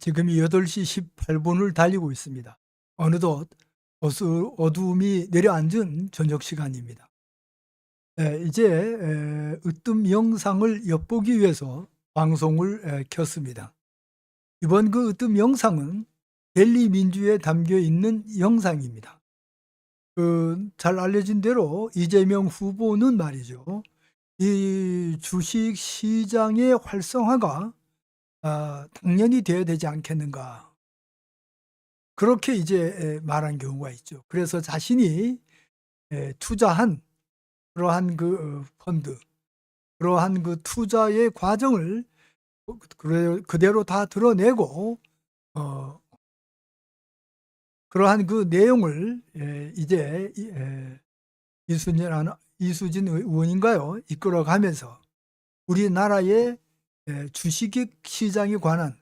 지금이 8시 18분을 달리고 있습니다. 어느덧 어수, 어두움이 내려앉은 저녁 시간입니다. 예, 이제 에, 으뜸 영상을 엿보기 위해서 방송을 에, 켰습니다. 이번 그 으뜸 영상은 델리 민주에 담겨 있는 영상입니다. 그 잘 알려진 대로 이재명 후보는 말이죠. 이 주식 시장의 활성화가 아, 당연히 되어야 되지 않겠는가. 그렇게 이제 에, 말한 경우가 있죠. 그래서 자신이 에, 투자한 그러한 그 어, 펀드, 그러한 그 투자의 과정을 그래- 그대로 다 드러내고 어, 그러한 그 내용을 에, 이제 이- 에, 이수진 아나- 이수진 의원인가요? 이끌어가면서 우리나라의 에, 주식 시장에 관한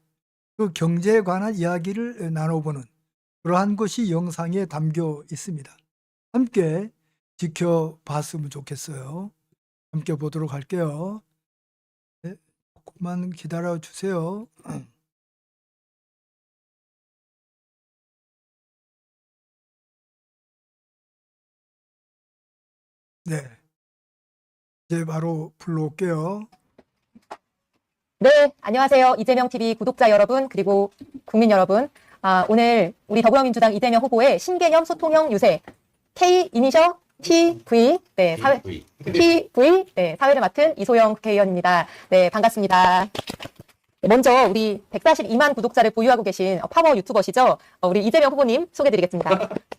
그 경제에 관한 이야기를 에, 나눠보는 그러한 것이 영상에 담겨 있습니다. 함께 지켜봤으면 좋겠어요. 함께 보도록 할게요. 네, 조금만 기다려 주세요. 네. 이제 바로 불러올게요. 네, 안녕하세요. 이재명 TV 구독자 여러분, 그리고 국민 여러분. 아, 오늘 우리 더불어민주당 이재명 후보의 신개념 소통형 유세 K 이니셔 TV 네, 사회 TV 네, 사회를 맡은 이소영 국회의원입니다. 네, 반갑습니다. 네, 먼저 우리 142만 구독자를 보유하고 계신 파워 유튜버시죠. 어, 우리 이재명 후보님 소개드리겠습니다.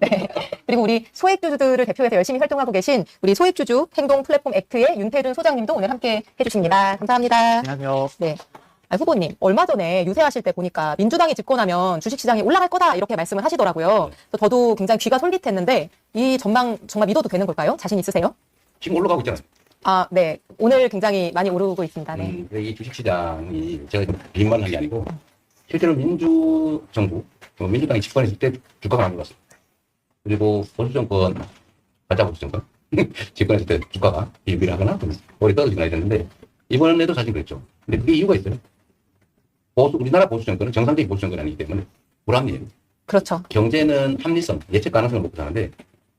네. 그리고 우리 소액주주들을 대표해서 열심히 활동하고 계신 우리 소액주주 행동 플랫폼 액트의 윤태준 소장님도 오늘 함께 해주십니다. 감사합니다. 안녕하세요. 네. 아, 후보님, 얼마 전에 유세하실 때 보니까 민주당이 집권하면 주식시장이 올라갈 거다 이렇게 말씀을 하시더라고요. 그래서 저도 굉장히 귀가 솔깃했는데 이 전망 정말 믿어도 되는 걸까요? 자신 있으세요? 지금 올라가고 있잖아요. 아, 네. 오늘 굉장히 많이 오르고 있습니다. 네. 음, 이 주식시장이 제가 빈말한 게 아니고 실제로 민주 정부, 어, 민주당이 집권했을 때 주가가 안 올랐어요. 그리고 보수 정권, 가짜 보수 정권, 집권했을 때 주가가 비일비일하거나 좀 오래 떨어지거나 이랬는데 이번에도 사실 그랬죠. 근데 그게 이유가 있어요. 보수, 우리나라 보수 정권은 정상적인 보수 정권이 아니기 때문에 불합리해요. 그렇죠. 경제는 합리성, 예측 가능성을 먹고 사는데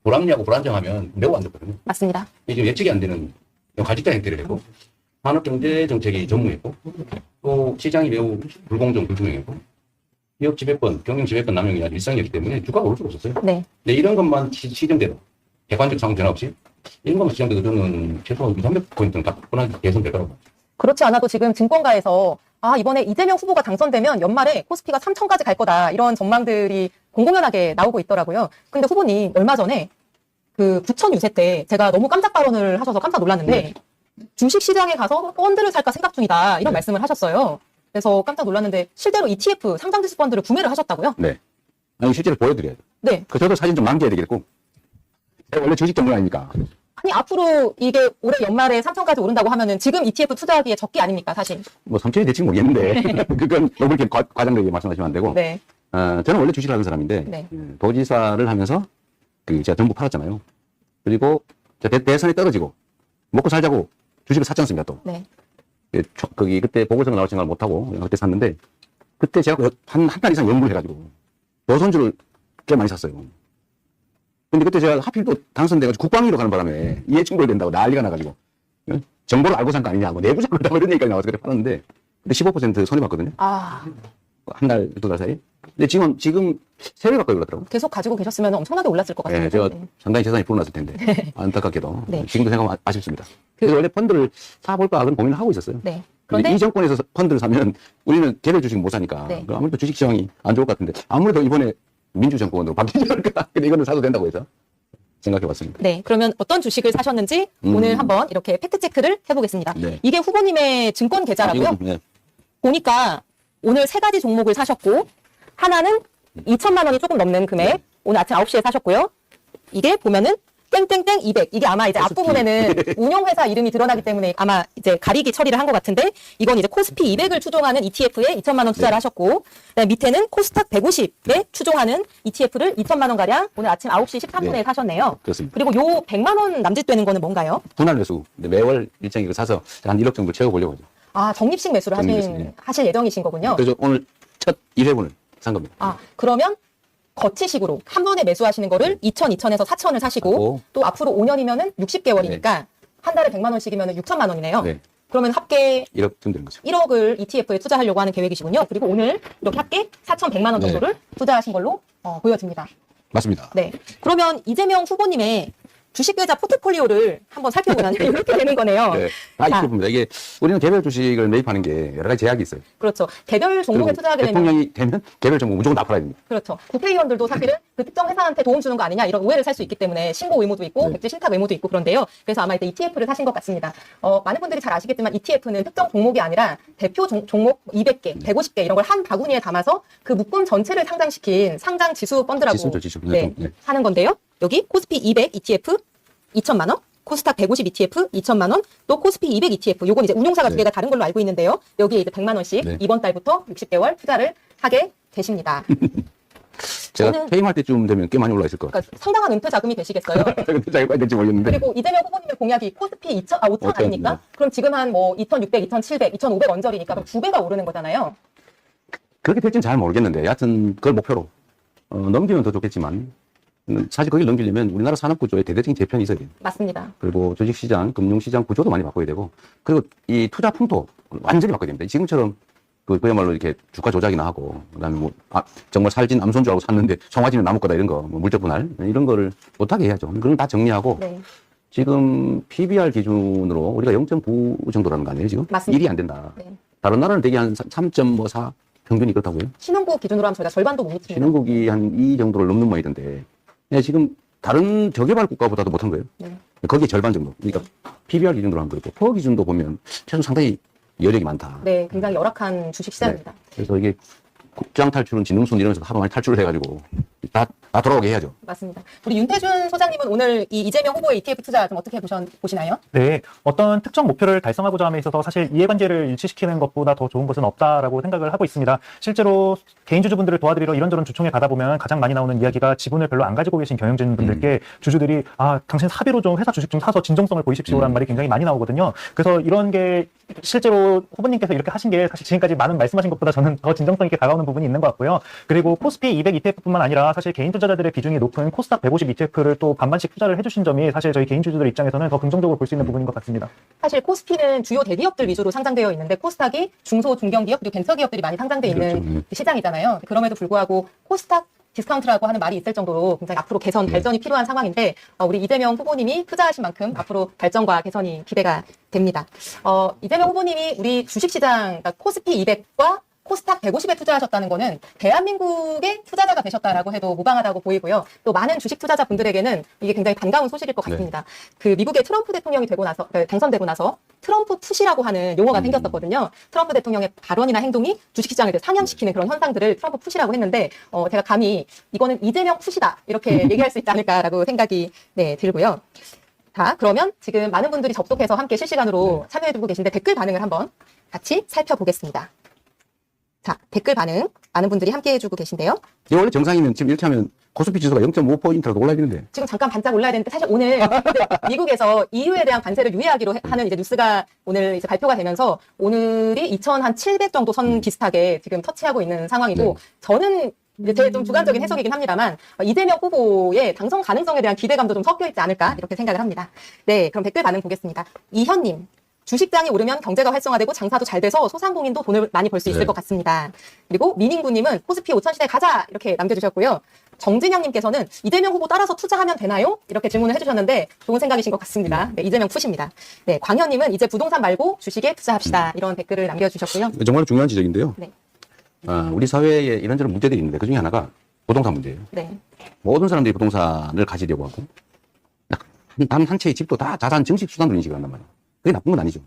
불합리하고 불안정하면 매우 안 좋거든요. 맞습니다. 이게 지금 예측이 안 되는 가직자 행태를 했고 산업 경제 정책이 전무했고 또 시장이 매우 불공정 불투명했고 기업 지배권, 경영 지배권 남용이 일상이었기 때문에 주가가 오를 수가 없었어요. 네. 근데 이런 것만 시, 시정대로 객관적 상황 변화 없이 이런 것만 시정돼도 저는 최소 300포인트는 가뿐하게 개선될 거라고. 그렇지 않아도 지금 증권가에서 아, 이번에 이재명 후보가 당선되면 연말에 코스피가 3천까지 갈 거다. 이런 전망들이 공공연하게 나오고 있더라고요. 근데 후보님 얼마 전에 그 부천 유세 때 제가 너무 깜짝 발언을 하셔서 깜짝 놀랐는데 주식 시장에 가서 펀드를 살까 생각 중이다. 이런 네. 말씀을 하셨어요. 그래서 깜짝 놀랐는데 실제로 ETF 상장 지수 펀드를 구매를 하셨다고요? 네. 아니, 실제로 보여드려야 돼. 네. 그 저도 사진 좀 남겨야 되겠고. 제가 원래 주식 전문 아닙니까? 아니 앞으로 이게 올해 연말에 3천까지 오른다고 하면은 지금 ETF 투자하기에 적기 아닙니까, 사실? 뭐 삼천이 될지 모르겠는데. 그건 너무 이렇게 과, 과장되게 말씀하시면 안 되고. 네. 어, 저는 원래 주식을 하는 사람인데. 네. 예, 도지사를 하면서 그 제가 전부 팔았잖아요. 그리고 제가 대, 대선에 떨어지고 먹고 살자고 주식을 샀지 않습니까 또. 네. 예, 초- 거기 그때 보궐선거 나올 생각을 못하고 그때 샀는데 그때 제가 한 한 달 이상 연구를 해가지고 노선주를 꽤 많이 샀어요. 근데 그때 제가 하필 또 당선돼가지고 국방위로 가는 바람에 이해충돌 된다고 난리가 나가지고 예? 정보를 알고 산 거 아니냐고 내부 정보다 뭐 이런 얘기가 나와서 그래 팔았는데 근데 15% 손해봤거든요. 아, 한 달, 두 달 사이. 근데 지금, 지금 세배 가까이 올랐더라고. 계속 가지고 계셨으면 엄청나게 올랐을 것 같습니다. 예, 제가 네. 상당히 재산이 불어났을 텐데. 안타깝게도. 네. 지금도 생각하면 아- 아쉽습니다. 그래서 원래 펀드를 사볼까 그런 고민을 하고 있었어요. 네. 그런데 이 정권에서 펀드를 사면 우리는 개별 주식 못 사니까 네. 아무래도 주식 시장이 안 좋을 것 같은데 아무래도 이번에 민주 정권으로 바뀌지 않을까. 근데 이거는 사도 된다고 해서 생각해 봤습니다. 네, 그러면 어떤 주식을 사셨는지 음. 오늘 한번 이렇게 팩트 체크를 해보겠습니다. 네. 이게 후보님의 증권 계좌라고요. 이건, 네. 보니까 오늘 세 가지 종목을 사셨고 하나는 2천만 원이 조금 넘는 금액 네. 오늘 아침 9시에 사셨고요. 이게 보면은 땡땡땡 200 이게 아마 이제. 앞부분에는 운용회사 이름이 드러나기 때문에 아마 이제 가리기 처리를 한 것 같은데 이건 이제 코스피 200을 추종하는 ETF에 2천만 원 투자를 네. 하셨고 그다음에 밑에는 코스닥 150에 추종하는 ETF를 2천만 원 가량 오늘 아침 9시 13분에 네. 사셨네요. 그렇습니다. 그리고 요 100만 원 남짓되는 거는 뭔가요? 분할 매수. 매월 일정이 그 사서 한 1억 정도 채워보려고 하죠. 아, 적립식 매수를 하신, 적립식, 예. 하실 예정이신 거군요. 그래서 오늘 첫 1회분을 산 겁니다. 아, 그러면 거치식으로 한 번에 매수하시는 거를 2천, 2천에서 4천을 사시고 하고, 또 앞으로 5년이면은 60개월이니까 한 달에 100만 원씩이면은 6천만 원이네요. 네, 그러면 합계 1억쯤 되는 거죠. 1억을 ETF에 투자하려고 하는 계획이시군요. 그리고 오늘 이렇게 합계 4,100만 원 네. 정도를 투자하신 걸로 어, 보여집니다. 맞습니다. 네. 그러면 이재명 후보님의 주식 계좌 포트폴리오를 한번 살펴보면 이렇게 되는 거네요. 네. 아, 자. 이렇게 봅니다. 이게 우리는 개별 주식을 매입하는 게 여러 가지 제약이 있어요. 그렇죠. 개별 종목에 그리고 투자하게 되면 대통령이 되면 개별 종목 무조건 다 팔아야 됩니다. 그렇죠. 국회의원들도 사실은 그 특정 회사한테 도움 주는 거 아니냐 이런 오해를 살 수 있기 때문에 신고 의무도 있고 네. 백지 신탁 의무도 있고 그런데요. 그래서 아마 이때 ETF를 사신 것 같습니다. 어, 많은 분들이 잘 아시겠지만 ETF는 특정 종목이 아니라 대표 종, 목 200개, 150개 이런 걸 한 바구니에 담아서 그 묶음 전체를 상장시킨 상장 지수 펀드라고 지수죠, 지수. 네, 네. 하는 건데요. 여기 코스피 200 ETF 2천만 원, 코스닥 150 ETF 2천만 원, 또 코스피 200 ETF 요건 이제 운용사가 두 네. 개가 다른 걸로 알고 있는데요. 여기에 이제 100만 원씩 네. 이번 달부터 60개월 투자를 하게 되십니다. 제가 저는- 퇴임할 때쯤 되면 꽤 많이 올라 있을 것 같아요. 그러니까 상당한 은퇴 자금이 되시겠어요. 퇴임할 까 될지 모르겠는데. 그리고 이재명 후보님의 공약이 코스피 2천, 아, 5천 오천, 아닙니까? 네. 그럼 지금 한 뭐 2,600, 2,700, 2,500 언저리니까 그럼 두 배가 오르는 거잖아요. 그렇게 될지는 잘 모르겠는데, 여하튼 그걸 목표로 어, 넘기면 더 좋겠지만, 음, 사실 거길 넘기려면 우리나라 산업 구조에 대대적인 재편이 있어야 돼요. 맞습니다. 그리고 주식시장, 금융시장 구조도 많이 바꿔야 되고, 그리고 이 투자 풍토 완전히 바꿔야 됩니다. 지금처럼 그, 그야말로 이렇게 주가 조작이나 하고, 그 다음에 뭐, 아, 정말 살진 암손 줄 알고 샀는데, 송아지는 나무 거다 이런 거, 뭐 물적 분할, 이런 거를 못하게 해야죠. 거다 정리하고, 네. 지금 PBR 기준으로 우리가 0.9 정도라는 거 아니에요, 지금? 맞습니다. 1이 안 된다. 네. 다른 나라는 대개 한3.4 평균이 그렇다고요? 신혼국 기준으로 하면 저희가 절반도 못 미칩니다. 신흥국이 한2 정도를 넘는 모양이던데, 예, 지금 다른 저개발 국가보다도 못한 거예요. 네. 거기에 절반 정도. 그러니까 PBR 기준으로 한 거고, 퍼 기준도 보면 최소 상당히 여력이 많다. 네, 굉장히 열악한 주식 시장입니다. 그래서 이게 국장 탈출은 진흥순 이러면서 하도 많이 탈출을 해가지고 다, 다 돌아오게 해야죠. 맞습니다. 우리 윤태준 소장님은 오늘 이 이재명 후보의 ETF 투자 좀 어떻게 보셨, 보시나요? 네, 어떤 특정 목표를 달성하고자 함에 있어서 사실 이해관계를 일치시키는 것보다 더 좋은 것은 없다라고 생각을 하고 있습니다. 실제로 개인 주주분들을 도와드리러 이런저런 주총에 가다 보면 가장 많이 나오는 이야기가 지분을 별로 안 가지고 계신 경영진 분들께 주주들이 아 당신 사비로 좀 회사 주식 좀 사서 진정성을 보이십시오라는 음. 말이 굉장히 많이 나오거든요. 그래서 이런 게 실제로 후보님께서 이렇게 하신 게 사실 지금까지 많은 말씀하신 것보다 저는 더 진정성 있게 다가오는 부분이 있는 것 같고요. 그리고 코스피 200 ETF뿐만 아니라 사실 개인 투자자들의 비중이 높은 코스닥 150 ETF를 또 반반씩 투자를 해주신 점이 사실 저희 개인 주주들 입장에서는 더 긍정적으로 볼 수 있는 부분인 것 같습니다. 사실 코스피는 주요 대기업들 위주로 상장되어 있는데 코스닥이 중소 중견기업 그리고 벤처 기업들이 많이 상장돼 있는 그렇죠. 네. 시장이잖아요. 그럼에도 불구하고 코스닥 디스카운트라고 하는 말이 있을 정도로 굉장히 앞으로 개선 네. 발전이 필요한 상황인데 어, 우리 이재명 후보님이 투자하신 만큼 앞으로 발전과 개선이 기대가 됩니다. 어, 이재명 후보님이 우리 주식시장 그러니까 코스피 200과 코스닥 150에 투자하셨다는 거는 대한민국의 투자자가 되셨다라고 해도 무방하다고 보이고요. 또 많은 주식 투자자 분들에게는 이게 굉장히 반가운 소식일 것 네. 같습니다. 그 미국의 트럼프 대통령이 되고 나서 네, 당선되고 나서 트럼프 푸시라고 하는 용어가 음. 생겼었거든요. 트럼프 대통령의 발언이나 행동이 주식시장을 상향시키는 그런 현상들을 트럼프 푸시라고 했는데 어, 제가 감히 이거는 이재명 푸시다 이렇게 얘기할 수 있지 않을까라고 생각이 네, 들고요. 자, 그러면 지금 많은 분들이 접속해서 함께 실시간으로 참여해주고 계신데 댓글 반응을 한번 같이 살펴보겠습니다. 자, 댓글 반응 많은 분들이 함께 해주고 계신데요. 이게 원래 정상이면 지금 이렇게 하면 코스피 지수가 0.5포인트라도 올라야 되는데. 지금 잠깐 반짝 올라야 되는데 사실 오늘 미국에서 EU에 대한 관세를 유예하기로 해- 하는 이제 뉴스가 오늘 이제 발표가 되면서 오늘이 2,700 정도 선 비슷하게 지금 터치하고 있는 상황이고 네. 저는 이제 제좀 주관적인 해석이긴 합니다만 어, 이재명 후보의 당선 가능성에 대한 기대감도 좀 섞여 있지 않을까 이렇게 생각을 합니다. 네, 그럼 댓글 반응 보겠습니다. 이현님. 주식장이 오르면 경제가 활성화되고 장사도 잘 돼서 소상공인도 돈을 많이 벌 수 있을 네. 것 같습니다. 그리고 미닝구님은 코스피 5천 시대 가자 이렇게 남겨주셨고요. 정진영님께서는 이재명 후보 따라서 투자하면 되나요? 이렇게 질문을 해주셨는데 좋은 생각이신 것 같습니다. 네, 이재명 푸십니다. 네, 광현님은 이제 부동산 말고 주식에 투자합시다 이런 댓글을 남겨주셨고요. 정말 중요한 지적인데요. 네. 아, 우리 사회에 이런저런 문제들이 있는데 그 중에 하나가 부동산 문제예요. 네, 모든 사람들이 부동산을 가지려고 하고 단 한 채의 집도 다 자산 증식 수단으로 인식을 한단 말이에요. 그게 나쁜 건 아니죠.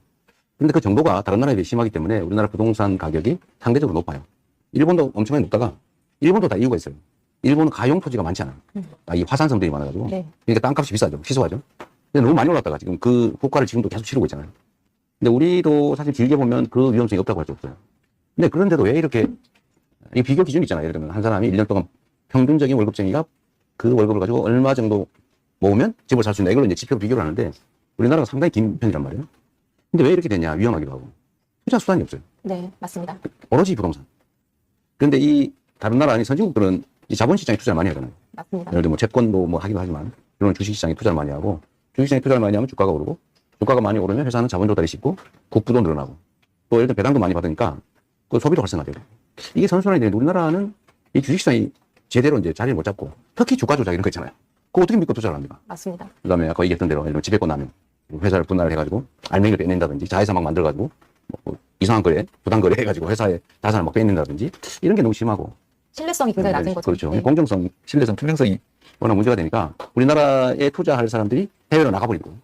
그런데 그 정도가 다른 나라에 비해 심하기 때문에 우리나라 부동산 가격이 상대적으로 높아요. 일본도 엄청나게 높다가 일본도 다 이유가 있어요. 일본은 가용 토지가 많지 않아요. 아, 이 화산성들이 많아가지고 네. 그러니까 땅값이 비싸죠. 희소하죠. 근데 너무 많이 올랐다가 지금 그 효과를 지금도 계속 치르고 있잖아요. 근데 우리도 사실 길게 보면 그 위험성이 없다고 할 수 없어요. 근데 그런데도 왜 이렇게 이 비교 기준이 있잖아요. 예를 들면 한 사람이 1년 동안 평균적인 월급쟁이가 그 월급을 가지고 얼마 정도 모으면 집을 살 수 있는 이걸로 이제 지표로 비교를 하는데 우리나라가 상당히 긴 편이란 말이에요. 근데 왜 이렇게 되냐? 위험하기도 하고. 투자 수단이 없어요. 네, 맞습니다. 오로지 부동산. 그런데 이 다른 나라 아닌 선진국들은 이 자본시장에 투자를 많이 하잖아요. 맞습니다. 예를 들면 뭐 채권도 뭐 하기도 하지만 그런 주식시장에 투자를 많이 하고 주식시장에 투자를 많이 하면 주가가 오르고 주가가 많이 오르면 회사는 자본 조달이 쉽고 국부도 늘어나고 또 예를 들어 배당도 많이 받으니까 그 소비도 활성화되고 이게 선순환이 되는데 우리나라는 이 주식시장이 제대로 이제 자리를 못 잡고 특히 주가 조작 이런 거 있잖아요. 그거 어떻게 믿고 투자를 합니까? 맞습니다. 그 다음에 아까 얘기했던 대로 예를 들면 지배권 남용 회사를 분할을 해가지고 알맹이를 빼낸다든지 자회사 막 만들어가지고 뭐 이상한 거래 부당 거래 해가지고 회사의 자산을 막 빼낸다든지 이런 게 너무 심하고 신뢰성이 굉장히 낮은 거죠. 그렇죠. 네. 공정성, 신뢰성, 투명성이 워낙 문제가 되니까 우리나라에 투자할 사람들이 해외로 나가버리고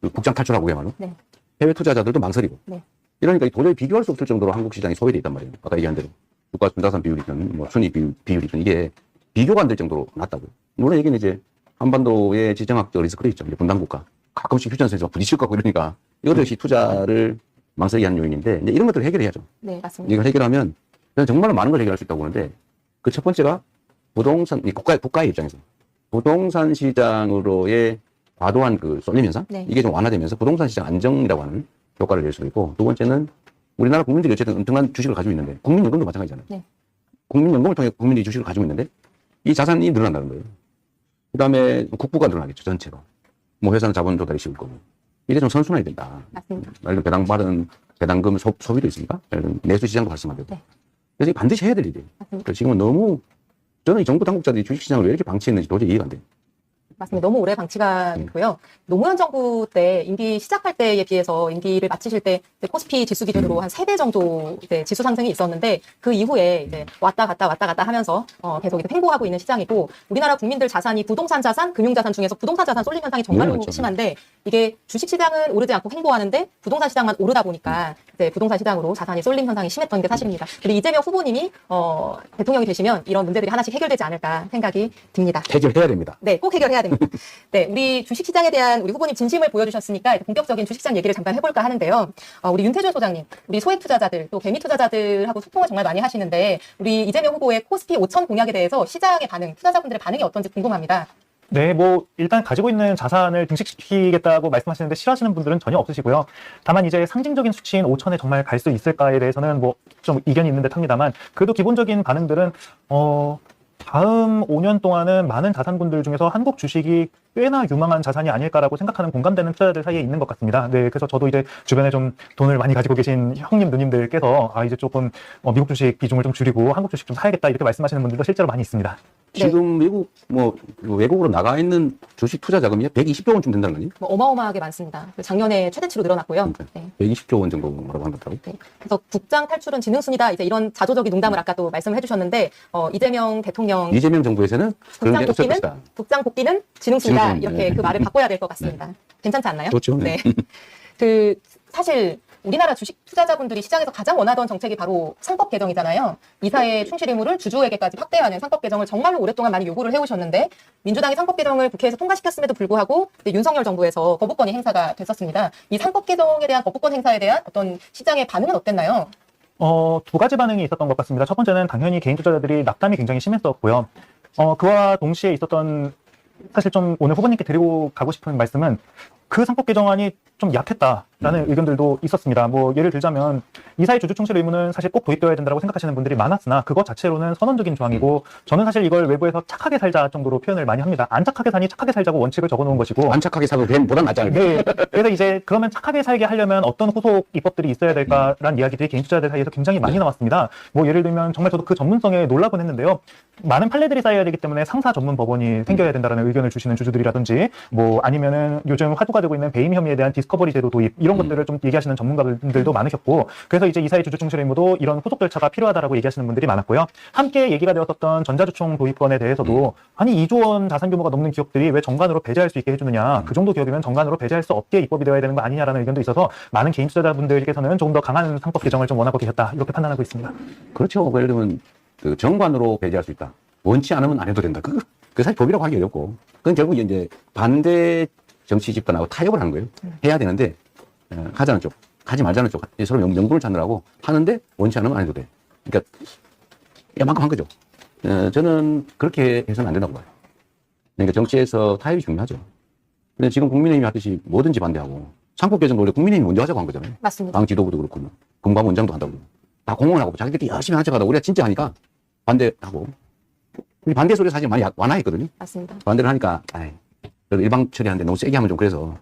그 국장 탈출하고 그야말로 네. 해외 투자자들도 망설이고 네. 이러니까 도저히 비교할 수 없을 정도로 한국 시장이 소외돼 있단 말이에요. 아까 얘기한 대로 주가 순자산 비율이든 뭐 순위 비율, 비율이든 이게 비교가 안 될 정도로 낮다고. 물론 여기는 이제 한반도의 지정학적 리스크도 있죠. 분단국가 가끔씩 휴전선에서 부딪힐 거고 이러니까 이것도 역시 투자를 망설이게 하는 요인인데 이런 것들을 해결해야죠. 네, 맞습니다. 이걸 해결하면 저는 정말 많은 걸 해결할 수 있다고 보는데 그 첫 번째가 부동산 이 국가 국가의 입장에서 부동산 시장으로의 과도한 그 쏠림 현상 네. 이게 좀 완화되면서 부동산 시장 안정이라고 하는 효과를 낼수 있고 두 번째는 우리나라 국민들이 어쨌든 엄청난 주식을 가지고 있는데 국민연금도 마찬가지잖아요. 네. 국민연금을 통해 국민들이 주식을 가지고 있는데 이 자산이 늘어난다는 거예요. 그 다음에 국부가 늘어나겠죠 전체가. 뭐 회사는 자본 조달이 쉬울 거고 이게 좀 선순환이 된다. 맞습니다. 예를 들어 배당 받은 배당금 소, 소비도 있으니까 내수 시장도 활성화되고 네. 그래서 반드시 해야 될 일이에요. 지금은 너무 저는 이 정부 당국자들이 주식시장을 왜 이렇게 방치했는지 도저히 이해가 안 돼요. 맞습니다. 너무 오래 방치가 됐고요. 노무현 정부 때 임기 시작할 때에 비해서 임기를 마치실 때 코스피 지수 기준으로 한 세 배 정도 이제 지수 상승이 있었는데 그 이후에 이제 왔다 갔다 왔다 갔다 하면서 어, 계속 이제 횡보하고 있는 시장이고 우리나라 국민들 자산이 부동산 자산, 금융 자산 중에서 부동산 자산 쏠림 현상이 정말로 네. 심한데 이게 주식 시장은 오르지 않고 횡보하는데 부동산 시장만 오르다 보니까 이제 부동산 시장으로 자산이 쏠림 현상이 심했던 게 사실입니다. 그리고 이재명 후보님이 어, 대통령이 되시면 이런 문제들이 하나씩 해결되지 않을까 생각이 듭니다. 해결해야 됩니다. 네, 꼭 해결해야 됩니다. 네, 우리 주식시장에 대한 우리 후보님 진심을 보여주셨으니까 본격적인 주식시장 얘기를 잠깐 해볼까 하는데요. 어, 우리 윤태준 소장님, 우리 소액 투자자들 또 개미 투자자들하고 소통을 정말 많이 하시는데 우리 이재명 후보의 코스피 5천 공약에 대해서 시장의 반응, 투자자분들의 반응이 어떤지 궁금합니다. 네, 뭐 일단 가지고 있는 자산을 등식시키겠다고 말씀하시는데 싫어하시는 분들은 전혀 없으시고요. 다만 이제 상징적인 수치인 5천에 정말 갈 수 있을까에 대해서는 뭐 좀 이견이 있는 듯합니다만 그래도 기본적인 반응들은 어 다음 5년 동안은 많은 자산분들 중에서 한국 주식이 꽤나 유망한 자산이 아닐까라고 생각하는 공감되는 투자자들 사이에 있는 것 같습니다. 네, 그래서 저도 이제 주변에 좀 돈을 많이 가지고 계신 형님, 누님들께서 아, 이제 조금 어, 미국 주식 비중을 좀 줄이고 한국 주식 좀 사야겠다 이렇게 말씀하시는 분들도 실제로 많이 있습니다. 네. 지금 미국 뭐 외국으로 나가 있는 주식 투자 자금이 120조 원쯤 된다는 거니? 뭐 어마어마하게 많습니다. 작년에 최대치로 늘어났고요. 네. 120조 원 정도라고 한다고. 네. 그래서 국장 탈출은 지능순이다. 이제 이런 자조적인 농담을 아까 또 말씀을 해주셨는데 어, 이재명 대통령 이재명 정부에서는 국장 복귀는. 국장 복귀는 지능순이다. 지능순, 이렇게 네. 그 말을 바꿔야 될 것 같습니다. 괜찮지 않나요? 좋죠. 네. 그 사실 우리나라 주식 투자자분들이 시장에서 가장 원하던 정책이 바로 상법 개정이잖아요. 이사의 충실 의무를 주주에게까지 확대하는 상법 개정을 정말로 오랫동안 많이 요구를 해오셨는데 민주당이 상법 개정을 국회에서 통과시켰음에도 불구하고 윤석열 정부에서 거부권이 행사가 됐었습니다. 이 상법 개정에 대한 거부권 행사에 대한 어떤 시장의 반응은 어땠나요? 어, 두 가지 반응이 있었던 것 같습니다. 첫 번째는 당연히 개인 투자자들이 낙담이 굉장히 심했었고요. 어, 그와 동시에 있었던 사실 좀 오늘 후보님께 드리고 가고 싶은 말씀은 그 상법 개정안이 좀 약했다라는 의견들도 있었습니다. 뭐 예를 들자면 이사의 주주 충실 의무는 사실 꼭 도입되어야 된다고 생각하시는 분들이 많았으나 그것 자체로는 선언적인 조항이고 저는 사실 이걸 외부에서 착하게 살자 정도로 표현을 많이 합니다. 안 착하게 사니 착하게 살자고 원칙을 적어놓은 것이고 안 착하게 사도 됨보다 낫지 않을까? 네. 그래서 이제 그러면 착하게 살게 하려면 어떤 후속 입법들이 있어야 될까라는 이야기들이 개인 투자자들 사이에서 굉장히 많이 나왔습니다. 뭐 예를 들면 정말 저도 그 전문성에 놀라곤 했는데요. 많은 판례들이 쌓여야 되기 때문에 상사 전문 법원이 생겨야 된다라는 의견을 주시는 주주들이라든지 뭐 아니면은 요즘 화두가 되고 있는 배임 혐의에 대한 디스커버리 제도 도입 이런 것들을 좀 얘기하시는 전문가들도 많으셨고 그래서 이제 이사의 주주 충실 의무도 이런 후속 절차가 필요하다라고 얘기하시는 분들이 많았고요. 함께 얘기가 되었었던 전자주총 도입권에 대해서도 아니 2조 원 자산 규모가 넘는 기업들이 왜 정관으로 배제할 수 있게 해주느냐 그 정도 기업이면 정관으로 배제할 수 없게 입법이 되어야 되는 거 아니냐라는 의견도 있어서 많은 개인 투자자분들께서는 조금 더 강한 상법 개정을 좀 원하고 계셨다 이렇게 판단하고 있습니다. 그렇죠. 예를 들면 그 정관으로 배제할 수 있다. 원치 않으면 안 해도 된다. 그, 그 사실 법이라고 하기 어렵고. 그건 결국 이제 반대 정치 집단하고 타협을 하는 거예요. 해야 되는데 어, 하자는 쪽, 하지 말자는 쪽 서로 명, 명분을 찾느라고 하는데 원치 않으면 안 해도 돼. 그러니까 야만큼 한 거죠. 어, 저는 그렇게 해서는 안 된다고 봐요. 그러니까 정치에서 타협이 중요하죠. 근데 지금 국민의힘이 하듯이 뭐든지 반대하고 상법 개정 원래 국민의힘이 먼저 하자고 한 거잖아요. 맞습니다. 당 지도부도 그렇고 금감 원장도 한다고 다 공헌하고 자기들끼리 열심히 하자고 우리가 진짜 하니까 반대하고 우리 반대 소리 사실 많이 완화했거든요. 맞습니다. 반대를 하니까 아이, 일방 처리하는데 너무 세게 하면 좀 그래서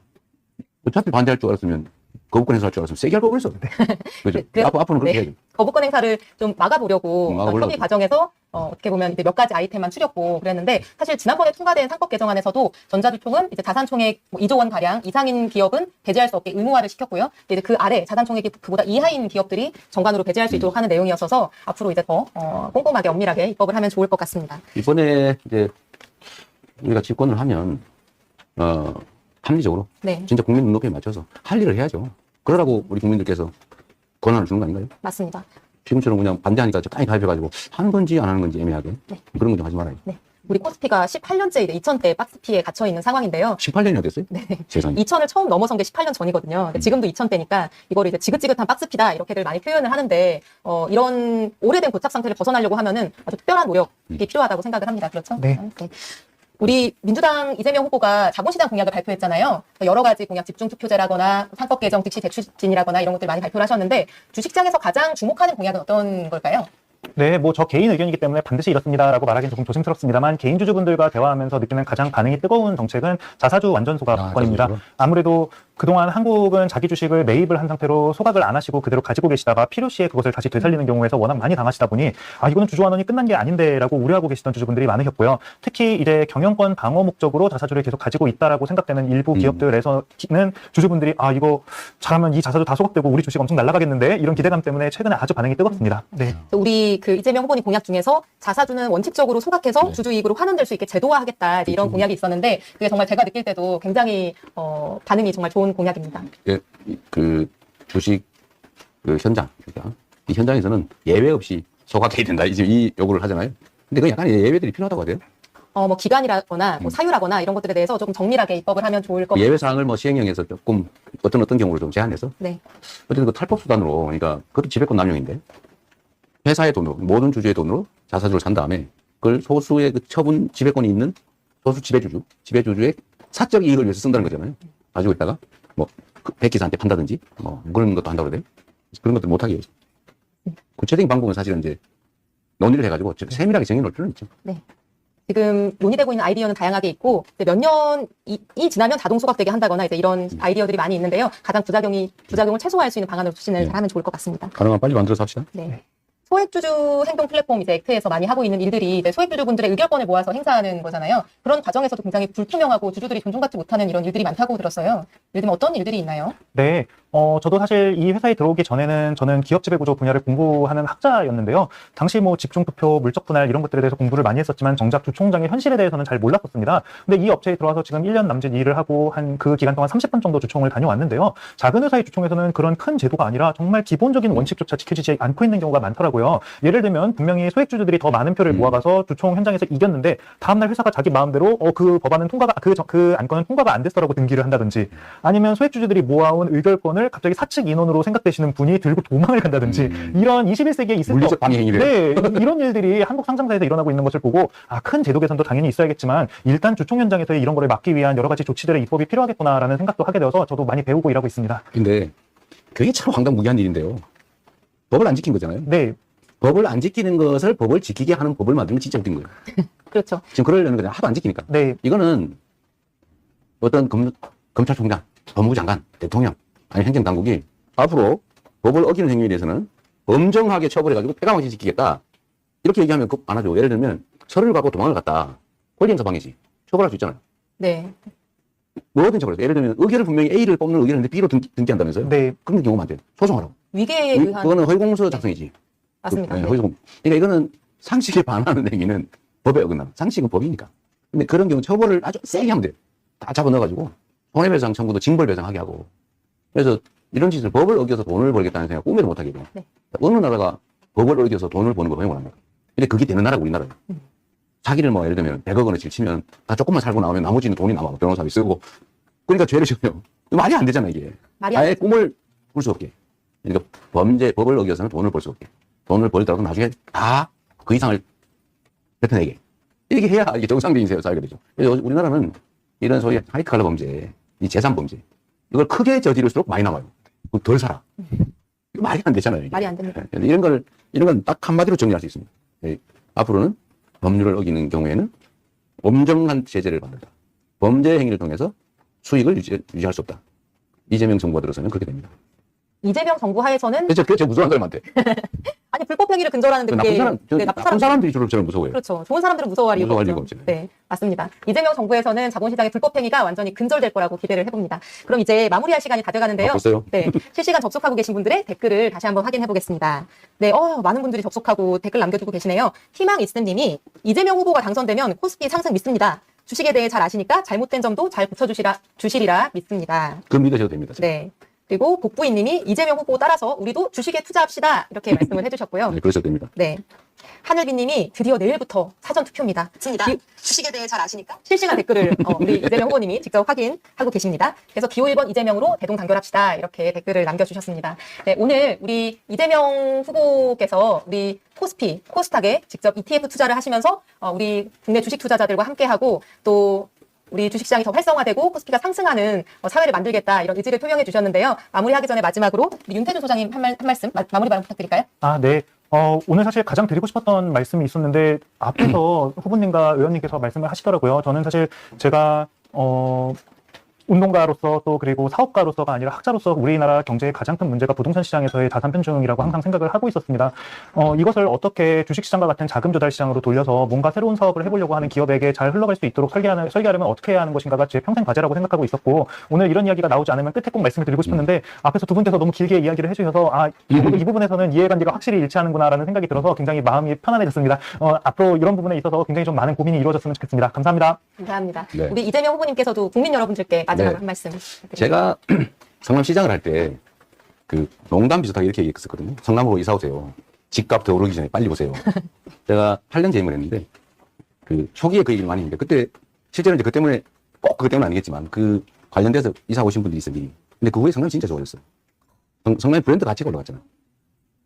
어차피 반대할 줄 알았으면 거부권 행사할 줄 알았으면 세게 할 걸. 그죠? 네, 그래서- 앞으로, 앞으로는 그렇게 네. 해야죠. 거부권 행사를 좀 막아보려고 음, 어. 협의 과정에서 어, 어떻게 보면 이제 몇 가지 아이템만 추렸고 그랬는데 사실 지난번에 통과된 상법 개정안에서도 전자주총은 이제 자산총액 뭐 2조 원 가량 이상인 기업은 배제할 수 없게 의무화를 시켰고요. 이제 그 아래 자산총액이 그보다 이하인 기업들이 정관으로 배제할 수 있도록 하는 내용이었어서 앞으로 이제 더 어, 꼼꼼하게 엄밀하게 입법을 하면 좋을 것 같습니다. 이번에 이제 우리가 집권을 하면 어 합리적으로 네, 진짜 국민 눈높이에 맞춰서 할 일을 해야죠. 그러라고 우리 국민들께서 권한을 주는 거 아닌가요? 맞습니다. 지금처럼 그냥 반대하니까 적당히 가입해가지고 하는 건지 안 하는 건지 애매하게 네. 그런 거좀 하지 말아요. 네. 우리 코스피가 18년째 이제 2000대 박스피에 갇혀 있는 상황인데요. 18년이 어땠어요? 네. 세상에. 2000을 처음 넘어선 게 18년 전이거든요. 근데 지금도 2000대니까 이거를 이제 지긋지긋한 박스피다 이렇게들 많이 표현을 하는데 어, 이런 오래된 고착 상태를 벗어나려고 하면은 아주 특별한 노력이 필요하다고 생각을 합니다. 그렇죠? 네. 우리 민주당 이재명 후보가 자본시장 공약을 발표했잖아요. 여러 가지 공약 집중 투표제라거나 상법 개정 즉시 대출 진이라거나 이런 것들 많이 발표를 하셨는데 주식장에서 가장 주목하는 공약은 어떤 걸까요? 네, 뭐 저 개인 의견이기 때문에 반드시 이렇습니다라고 말하기는 조금 조심스럽습니다만 개인 주주분들과 대화하면서 느끼는 가장 반응이 뜨거운 정책은 자사주 완전 소각권입니다. 자사주로? 아무래도 그동안 한국은 자기 주식을 매입을 한 상태로 소각을 안 하시고 그대로 가지고 계시다가 필요시에 그것을 다시 되살리는 경우에서 워낙 많이 당하시다 보니 아 이거는 주주환원이 끝난 게 아닌데라고 우려하고 계시던 주주분들이 많으셨고요. 특히 이제 경영권 방어 목적으로 자사주를 계속 가지고 있다라고 생각되는 일부 음. 기업들에서는 주주분들이 아 이거 잘하면 이 자사주 다 소각되고 우리 주식 엄청 날아가겠는데 이런 기대감 때문에 최근에 아주 반응이 뜨겁습니다. 네. 우리 그 이재명 후보님 공약 중에서 자사주는 원칙적으로 소각해서 네. 주주 이익으로 환원될 수 있게 제도화하겠다 이제 이런. 공약이 있었는데 그게 정말 제가 느낄 때도 굉장히 어, 반응이 정말 좋은 공약입니다. 예, 이- 그 주식 그 현장, 그러니까 이 현장에서는 예외 없이 소각해야 된다. 이제 이 요구를 하잖아요. 근데 그 약간 예외들이 필요하다고 하대요. 어, 뭐 기간이라거나 뭐 사유라거나 이런 것들에 대해서 조금 정밀하게 입법을 하면 좋을 것그 같아요. 예외 사항을 뭐 시행령에서 조금 어떤 어떤 경우를 좀 제한해서 네. 어쨌든 그 탈법 수단으로 그러니까 그것도 지배권 남용인데 회사의 돈으로 모든 주주의 돈으로 자사주를 산 다음에 그걸 소수의 그 처분 지배권이 있는 소수 지배주주 지배주주의 사적 이익을 위해서 쓴다는 거잖아요. 가지고 있다가 뭐 그 백기사한테 판다든지 뭐 그런 것도 한다고 그래요. 그런 것들 못하게 해야지. 구체적인 방법은 사실은 이제 논의를 해가지고 좀 세밀하게 정해놓을 필요는 있죠. 지금 논의되고 있는 아이디어는 다양하게 있고 이제 몇 년이 이 지나면 자동 소각되게 한다거나 이제 이런 아이디어들이 많이 있는데요. 가장 부작용이 부작용을 최소화할 수 있는 방안으로 추진을 네. 잘하면 좋을 것 같습니다. 가능하면 빨리 만들어서 합시다. 네. 소액주주 행동 플랫폼 이제 액트에서 많이 하고 있는 일들이 이제 소액주주분들의 의결권을 모아서 행사하는 거잖아요. 그런 과정에서도 굉장히 불투명하고 주주들이 존중받지 못하는 이런 일들이 많다고 들었어요. 요즘 어떤 일들이 있나요? 네, 어, 저도 사실 이 회사에 들어오기 전에는 저는 기업 지배 구조 분야를 공부하는 학자였는데요. 당시 뭐 집중 투표, 물적 분할 이런 것들에 대해서 공부를 많이 했었지만 정작 주 총장의 현실에 대해서는 잘 몰랐었습니다. 근데 이 업체에 들어와서 지금 1년 남짓 일을 하고 한 그 기간 동안 30번 정도 주총을 다녀왔는데요. 작은 회사의 주총에서는 그런 큰 제도가 아니라 정말 기본적인 원칙조차 지켜지지 않고 있는 경우가 많더라고요. 예를 들면 분명히 소액주주들이 더 많은 표를 음. 모아가서 주총 현장에서 이겼는데 다음날 회사가 자기 마음대로 어, 그 법안은 통과가 그, 저- 그 안건은 통과가 안 됐어라고 등기를 한다든지 아니면 소액주주들이 모아온 의결권 을 갑자기 사측 인원으로 생각되시는 분이 들고 도망을 간다든지 음. 이런 21세기에 있을 수 물리적 없- 방해 행위를. 네, 이런 일들이 한국 상장사에서 일어나고 있는 것을 보고 아, 큰 제도 개선도 당연히 있어야겠지만 일단 주총 현장에서의 이런 거를 막기 위한 여러 가지 조치들의 입법이 필요하겠구나라는 생각도 하게 되어서 저도 많이 배우고 일하고 있습니다. 근데 그게 참 황당무계한 일인데요. 법을 안 지킨 거잖아요. 네, 법을 안 지키는 것을 법을 지키게 하는 법을 만들면 진짜 웃긴 거예요. 그렇죠. 지금 그러려는 거잖아요. 하도 안 지키니까. 네, 이거는 어떤 검, 검찰총장, 법무부 장관, 대통령, 아니 행정당국이 앞으로 법을 어기는 행위에 대해서는 엄정하게 처벌해가지고 폐가망신 시키겠다. 이렇게 얘기하면 그거 안 하죠. 예를 들면 서류를 갖고 도망을 갔다. 권리행사 방해지. 처벌할 수 있잖아요. 네. 뭐든 처벌해요. 예를 들면 의결을 분명히 A를 뽑는 의결인데 B로 등기, 등기한다면서요. 네, 그런 경우만 안 돼요. 소송하라고. 위계에 의- 의한 그거는 허위공소 작성이지. 맞습니다. 네, 네. 허위공. 그러니까 이거는 상식에 반하는 행위는 법에 어긋나. 상식은 법이니까. 근데 그런 경우 처벌을 아주 세게 하면 돼. 다 잡아 넣어가지고 손해배상 청구도 징벌배상하게 하고. 그래서 이런 짓을 법을 어겨서 돈을 벌겠다는 생각 꿈에도 못하게 돼요. 네. 어느 나라가 법을 어겨서 돈을 버는 걸 허용을 합니까? 근데 그게 되는 나라가 우리나라예요. 음. 자기를 뭐 예를 들면 100억 원어치를 치면 다 조금만 살고 나오면 나머지는 돈이 남아. 변호사비 쓰고. 그러니까 죄를 지어요. 말이 안 되잖아 이게. 말이 안 아예. 꿈을 꿀 수 없게. 그러니까 범죄, 법을 어겨서는 돈을 벌 수 없게. 돈을 벌더라도 나중에 다 그 이상을 뱉어내게. 이렇게 해야 이게 정상적인 사회가 되죠. 그래서 우리나라는 이런 소위 하이트 칼라 범죄, 이 재산 범죄, 이걸 크게 저지를수록 많이. 그럼 덜 살아. 이거 말이 안 되잖아요. 이게. 말이 안 됩니다. 예, 이런 걸, 이런 건 딱 한마디로 정리할 수 있습니다. 예, 앞으로는 법률을 어기는 경우에는 엄정한 제재를 받는다. 범죄 행위를 통해서 수익을 유지, 유지할 수 없다. 이재명 정부가 들어서면 그렇게 됩니다. 이재명 정부 하에서는 그게 제일 무서운 사람한테. 아니 불법 행위를 근절하는데 나쁜 그게 사람, 저, 네, 나쁜 사람 사람 들이 주로 저를 무서워해요. 그렇죠. 좋은 사람들은 무서워할 이유가 무서워할 없죠. 없지. 네, 맞습니다. 이재명 정부에서는 자본시장의 불법 행위가 완전히 근절될 거라고 기대를 해봅니다. 그럼 이제 마무리할 시간이 다 돼가는데요. 아, 벌써요? 네, 실시간 접속하고 계신 분들의 댓글을 다시 한번 확인해 보겠습니다. 네, 어, 많은 분들이 접속하고 댓글 남겨두고 계시네요. 희망 이스님이 이재명 후보가 당선되면 코스피 상승 믿습니다. 주식에 대해 잘 아시니까 잘못된 점도 잘 붙여주시라 주시리라 믿습니다. 그 믿으셔도 됩니다. 네. 그리고 복부인님이 이재명 후보 따라서 우리도 주식에 투자합시다 이렇게 말씀을 해주셨고요. 네, 그러셔도 됩니다. 네. 하늘비님이 드디어 내일부터 사전 투표입니다. 맞습니다. 기- 주식에 대해 잘 아시니까 실시간 댓글을 어, 우리 이재명 후보님이 직접 확인하고 계십니다. 그래서 기호 1번 이재명으로 대동단결합시다 이렇게 댓글을 남겨주셨습니다. 네, 오늘 우리 이재명 후보께서 우리 코스피, 코스닥에 직접 ETF 투자를 하시면서 어, 우리 국내 주식 투자자들과 함께하고 또 우리 주식시장이 더 활성화되고 코스피가 상승하는 어, 사회를 만들겠다 이런 의지를 표명해 주셨는데요. 마무리하기 전에 마지막으로 우리 윤태준 소장님 한, 말, 한 말씀 마, 마무리 발언 부탁드릴까요? 아, 네. 어, 오늘 사실 가장 드리고 싶었던 말씀이 있었는데 앞에서 후보님과 의원님께서 말씀을 하시더라고요. 저는 사실 제가 어, 운동가로서 또 그리고 사업가로서가 아니라 학자로서 우리나라 경제의 가장 큰 문제가 부동산 시장에서의 자산 편중이라고 항상 생각을 하고 있었습니다. 어, 이것을 어떻게 주식시장과 같은 자금 조달 시장으로 돌려서 뭔가 새로운 사업을 해보려고 하는 기업에게 잘 흘러갈 수 있도록 설계하는, 설계하려면 어떻게 해야 하는 것인가가 제 평생 과제라고 생각하고 있었고 오늘 이런 이야기가 나오지 않으면 끝에 꼭 말씀을 드리고 싶었는데 앞에서 두 분께서 너무 길게 이야기를 해주셔서 아, 이, 이 부분에서는 이해관계가 확실히 일치하는구나라는 생각이 들어서 굉장히 마음이 편안해졌습니다. 어, 앞으로 이런 부분에 있어서 굉장히 좀 많은 고민이 이루어졌으면 좋겠습니다. 감사합니다. 감사합니다. 네. 우리 이재명 후보님께서도 국민 여러분들께 마지막 네. 한 말씀 부탁드립니다. 제가 성남 시장을 할 때 그 농담 비슷하게 이렇게 얘기했었거든요. 성남으로 이사 오세요. 집값 더 오르기 전에 빨리 보세요. 제가 8년 재임을 했는데 그 초기에 그 얘기를 많이 했는데 그때 실제로 이제 그 때문에 꼭 그것 때문은 아니겠지만 그 관련돼서 이사 오신 분들이 있어요. 근데 그 후에 성남 진짜 좋아졌어요. 성, 성남의 브랜드 가치가 올라갔잖아요.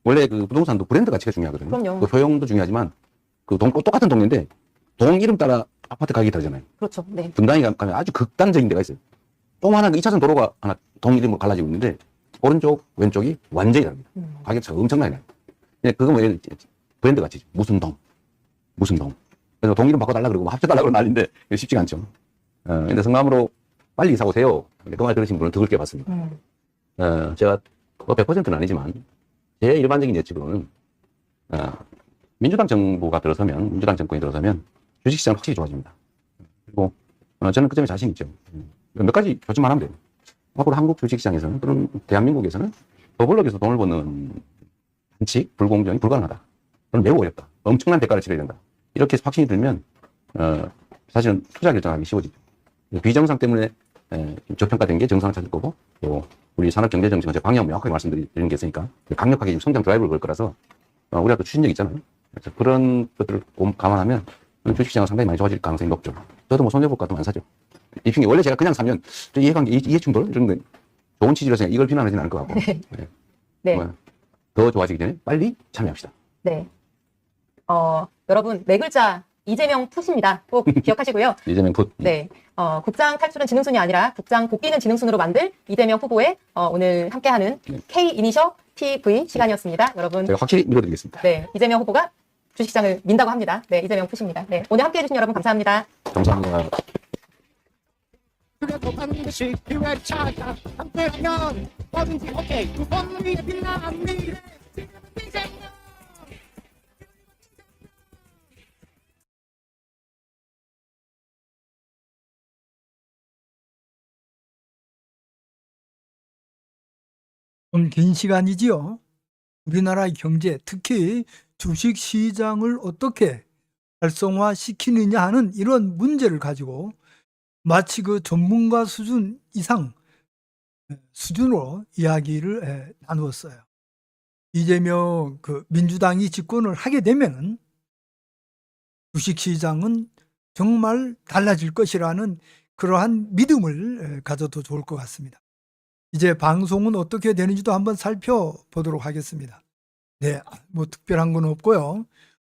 원래 그 부동산도 브랜드 가치가 중요하거든요. 그럼요. 그 효용도 중요하지만 그 동, 똑같은 동네인데 동 이름 따라 아파트 가격이 다르잖아요. 그렇죠. 네. 분당에 가- 가면 아주 극단적인 데가 있어요. 조그마한 2차선 도로가 하나 동 이름으로 갈라지고 있는데 오른쪽 왼쪽이 완전히 다릅니다. 음. 가격 차가 엄청나게 나요. 근데 그거 뭐 브랜드 가치죠. 무슨 동 무슨 동 그래서 동 이름 바꿔달라 그러고 뭐 합쳐달라 그러고 난리인데 쉽지가 않죠. 어, 근데 성남으로 빨리 이사 오세요. 그 말 들으신 분은 드글게 봤습니다. 음. 어, 제가 뭐 100%는 아니지만 제 일반적인 예측으로는 어, 민주당 정부가 들어서면 민주당 정권이 들어서면 주식시장 은 확실히 좋아집니다. 그리고 어, 저는 그 점에 자신 있죠. 음, 몇 가지 교집만 하면 돼요. 앞으로 한국 주식시장에서는 또는 대한민국에서는 더블럭에서 돈을 버는 반칙, 불공정이 불가능하다. 그건 매우 어렵다. 엄청난 대가를 치러야 된다. 이렇게 확신이 들면 어, 사실은 투자 결정하기 쉬워지죠. 비정상 때문에 에, 좀 저평가된 게 정상을 찾을 거고 또 우리 산업경제정책은 제 방향 명확하게 말씀드리는 게 있으니까 강력하게 지금 성장 드라이브를 걸 거라서 어, 우리가 또 추진력 있잖아요. 그래서 그런 것들을 곰- 감안하면 주식시장은 상당히 많이 좋아질 가능성이 높죠. 저도 뭐 손해볼 것 같으면 안 사죠. 이 핑계 원래 제가 그냥 사면 저 이해관계, 이해- 이해충돌 이런 거 좋은 취지로 생각 이걸 비난하지는 않을 것 같고 네. 뭐더 좋아지기 전에 빨리 참여합시다. 네. 어, 여러분, 네 글자 이재명 푸십니다. 꼭 기억하시고요. 이재명 풋. 네. 어, 국장 탈출은 지능순이 아니라 국장 복귀는 지능순으로 만들 이재명 후보의 어, 오늘 함께하는 K 이니셔 TV 시간이었습니다. 여러분, 제가 확실히 밀어드리겠습니다. 네. 이재명 후보가 주식시장을 민다고 합니다. 네. 이재명 푸십니다. 네. 오늘 함께 해 주신 여러분 감사합니다. 감사합니다. 그래도 반드시 기회 찾아. 함께하면 뭐든지 오케이. 두번 위에 빛나는 미래 좀긴 시간이지요. 우리나라의 경제, 특히 주식 시장을 어떻게 활성화시키느냐 하는 이런 문제를 가지고 마치 그 전문가 수준 이상 에, 수준으로 이야기를 에, 나누었어요. 이재명 그 민주당이 집권을 하게 되면은 주식 시장은 정말 달라질 것이라는 그러한 믿음을 에, 가져도 좋을 것 같습니다. 이제 방송은 어떻게 되는지도 한번 살펴보도록 하겠습니다. 네, 뭐 특별한 건 없고요.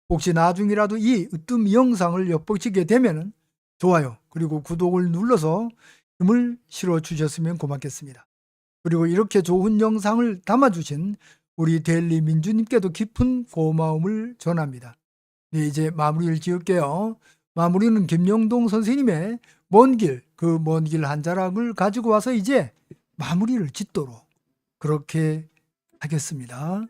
혹시 나중이라도 이 으뜸 영상을 엿보시게 되면은 좋아요. 그리고 구독을 눌러서 힘을 실어 주셨으면 고맙겠습니다. 그리고 이렇게 좋은 영상을 담아주신 우리 델리 민주님께도 깊은 고마움을 전합니다. 네, 이제 마무리를 지을게요. 마무리는 김영동 선생님의 먼 길, 그 먼 길 한 자락을 가지고 와서 이제 마무리를 짓도록 그렇게 하겠습니다.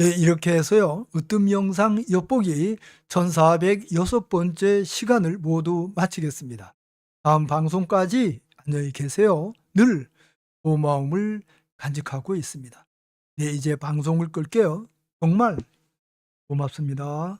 네, 이렇게 해서요. 으뜸 영상 엿보기 1406번째 시간을 모두 마치겠습니다. 다음 방송까지 안녕히 계세요. 늘 고마움을 간직하고 있습니다. 네, 이제 방송을 끌게요. 정말 고맙습니다.